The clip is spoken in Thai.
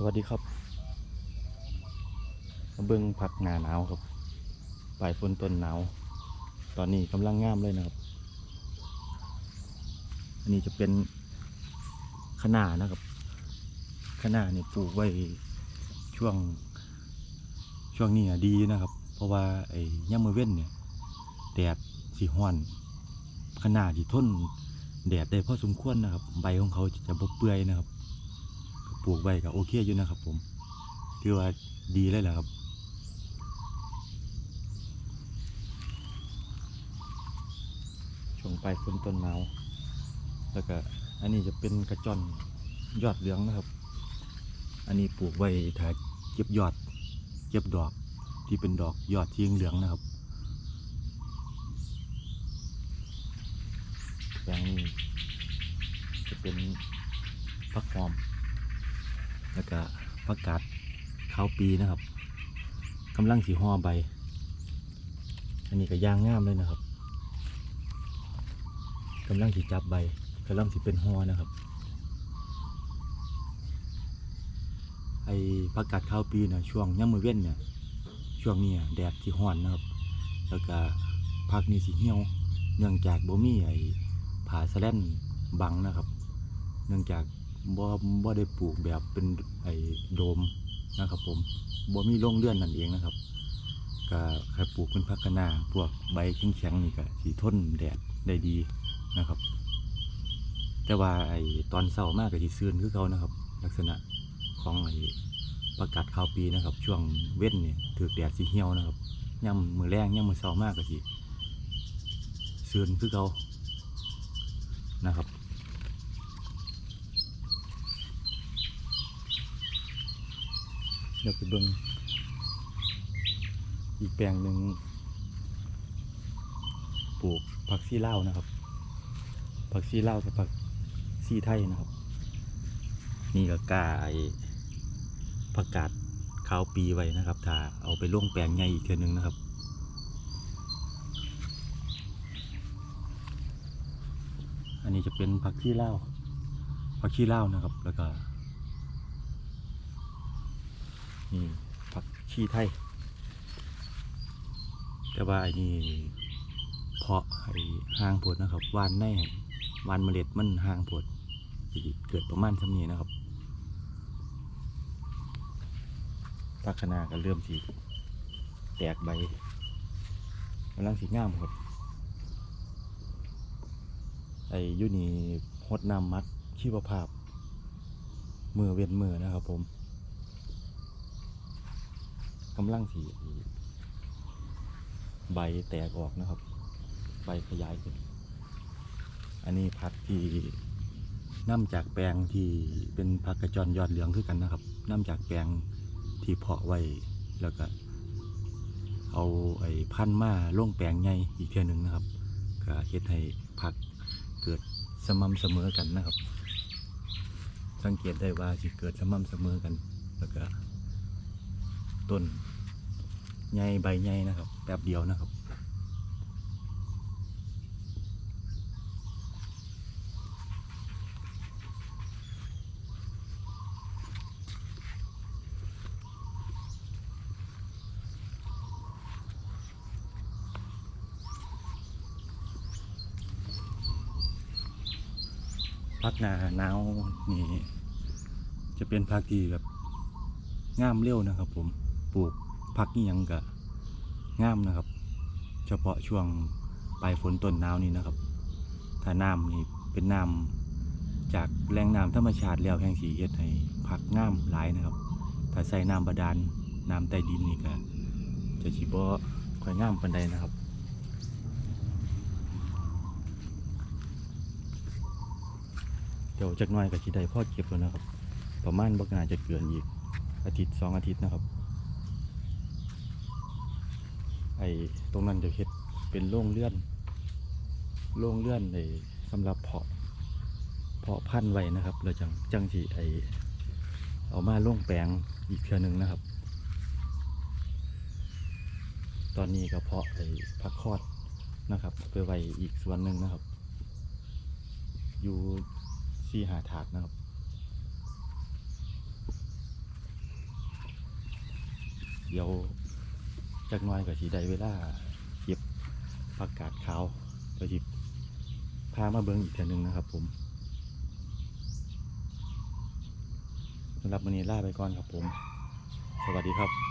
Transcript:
สวัสดีครับเบิ้องผักหนาหนาวครับปลายฝนต้นหนาว ตอนนี้กำลังงามเลยนะครับ อันนี้จะเป็นคะน้านะครับคะน้านี่ยปลูกไว้ช่วงช่วงนี้อะดีนะครับ เพราะว่าไอ้ย่ามมือเว้นเนี่ยแดดสีห้อนคะน้าที่ทนแดดได้พอสมควรนะครับ ใบของเขาจะบเปื่อยนะครับ ปลูกไว้ก็โอเคอยู่นะครับ ผมถือว่าดีเลยแหละครับช่วงปลายฝนต้นหนาวแล้วก็อันนี้จะเป็นกระจอนยอดเหลืองนะครับ อันนี้ปลูกไว้ถ้ายเก็บยอด เก็บดอกที่เป็นดอกยอดที่เหลืองนะครับแปลงนี้จะเป็นผักหอม แล้วก็ผักกาดขาวปีนะครับกำลังสีห่อใบ อันนี้ก็ย่างงามเลยนะครับกำลังสีจับใบกำลังสีเป็นห่อนะครับไอ้ผักกาดขาวปีนะช่วงย่ำมือเว้นเนี่ยช่วงนี้แดดสีห้อนนะครับ แล้วก็ผักนี่สีเหี่ยว เนื่องจากบ่มีไอ้ผาสแลนบังนะครับ เนื่องจาก บ่บ่ได้ปลูกแบบเป็นไอ้โดมนะครับผมบ่มีโรงเลื่อนนั่นเองนะครับก็ใครปลูกเป็นพักคะนาพวกใบแข็งๆนี่ก็สีทนแดดได้ดีนะครับ แต่ว่าไอ้ตอนเช้ามากก็สิซื่นคือเขานะครับ ลักษณะของไอ้ประกาศข้าวปีนะครับ ช่วงเว้นเนี่ยถือแดดสีเหี่ยวนะครับย่ำมือแรงย่ำมือเช้ามากก็สิซื่นคือเขานะครับ เดี๋ยวไปเบิ่งอีกแปลงหนึ่งปลูกผักซีเล่านะครับ ผักซีเล่ากับผักซีไทยนะครับ นี่ก็กล้าไอ้ผักกาดขาวปีไว้นะครับ ถ้าเอาไปล่วงแปลงใหญ่อีกเทือนึงนะครับอันนี้จะเป็นผักชีเล่าผักชีเล่านะครับ แล้วก็ นี่ผักชีไทย แต่ว่าไอ้นี่เพาะไอ้ห่างผดนะครับวานแน่วานเมล็ดมันห่างผดเกิดประมาณสำนี้นะครับพักคณะก็เริ่มสีแตกใบกำลังสีงามครับไอ้ยุนี่หดน้ำมัดชีวภาพมือเวียนมือนะครับผม กำลังสีใบแตกออกนะครับ ใบขยายขึ้น อันนี้ผักที่น้ำจากแปลงที่เป็นผักกระจรยอดเหลืองคือกันนะครับน้ำจากแปลงที่เพาะไว้แล้วก็ เอาไอ้พันธุ์มาล่งแปลงใหญ่อีกเทียหนึ่งนะครับก็เฮ็ดให้ผักเกิดสม่ำเสมอกันนะครับ สังเกตได้ว่าสิเกิดสม่ำเสมอกัน แล้วก็ ต้นใหญ่ใบใหญ่นะครับ แป๊บเดียวนะครับพักหนาหนาวนี่จะเป็นพักที่แบบงามเร็วนะครับผม ปลูกพักนี่ยังกะงามนะครับ เฉพาะช่วงปลายฝนต้นหนาวนี่นะครับ ถ้าน้ำนี่เป็นน้ำจากแหล่งน้ำธรรมชาติแล้วแห่งสีเฮ็ดให้พักงามหลายนะครับ ถ้าใส่น้ำบาดาลน้ำใต้ดินนี่ก็จะชิบ่ค่อยงามปานใดนะครับเดี๋ยวจักน่อยกับชีได้พ่อเก็บแล้วนะครับ ประมาณบักนาจะเกินอีกอาทิตย์สองอาทิตย์นะครับ ไอ้ตรงนั้นจะเฮ็ดเป็นโล่งเลื่อนโล่งเลื่อนในสำหรับเพาะเพาะพันธุ์ไว้นะครับเราจังจังสีไอเอามาล่งแปลงอีกเทื่อหนึ่งนะครับ ตอนนี้ก็เพาะไอ้พักคอดนะครับ ไปไว้อีกส่วนหนึ่งนะครับ อยู่สี่หาถาดนะครับเดี๋ยว จักน้อยก็สิได้เวลาเก็บผักกาดขาวก็สิพามาเบิ้งอีกเทื่อหนึงนะครับ ผมสำหรับวันนี้ลาไปก่อนครับผม สวัสดีครับ